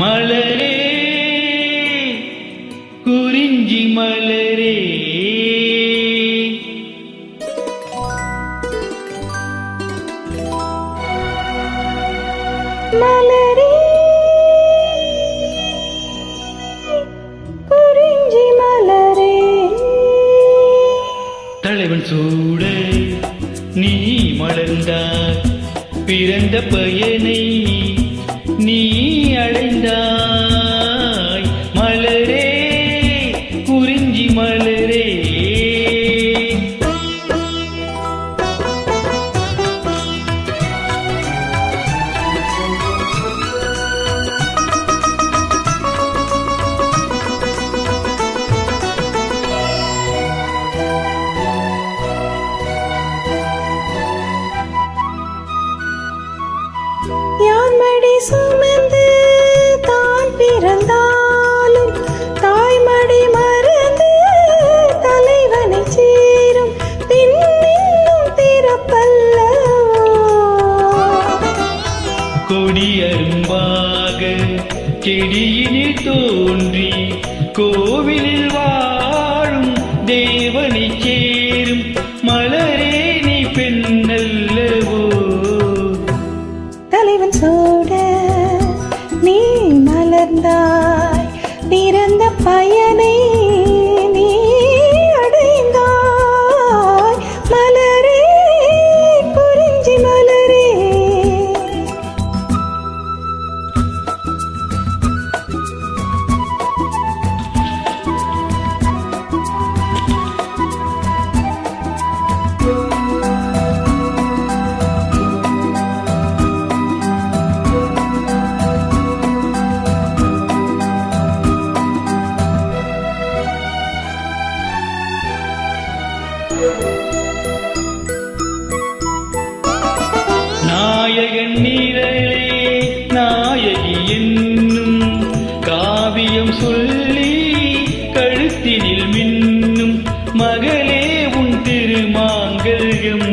மலரே குறிஞ்சி மலரே. மலரே குறிஞ்சி மலரே. தலைவன் சூட நீ மலர்ந்தாய். பிறந்த பயனை நீ அடைந்தாய். சுமந்து தான் பிறந்தாலும் தாய்மடி மறந்து தலைவனை சேரும் பின்னின்னும் பிறப்பல்லவோ? கொடி அரும்பாக செடியினில் தோன்றி கோவிலில் வாழும் தேவனை சேரும் மலர்ந்தாய் மகளே உன் திருமாங்கல்யம்.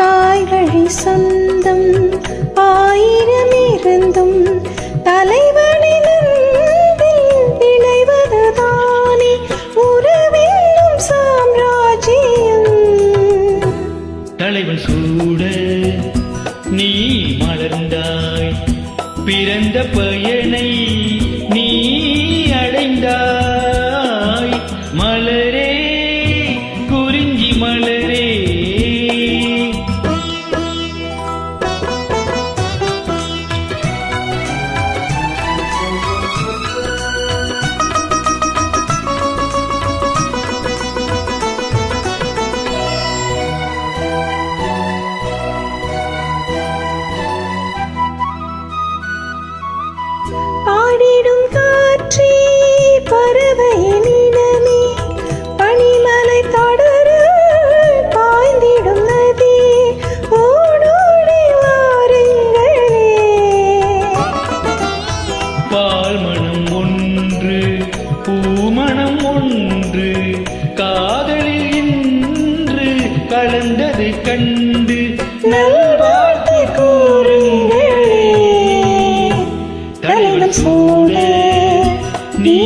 தாய்வழி சொந்தம் ஆயிரம் இருந்தும் தலைவன் சூட நீ மலர்ந்தாய் பிறந்த பயனை நல்லது கண்டு நல்வாழ்த்து கூறுங்கள் தலைவன் சூடு நீ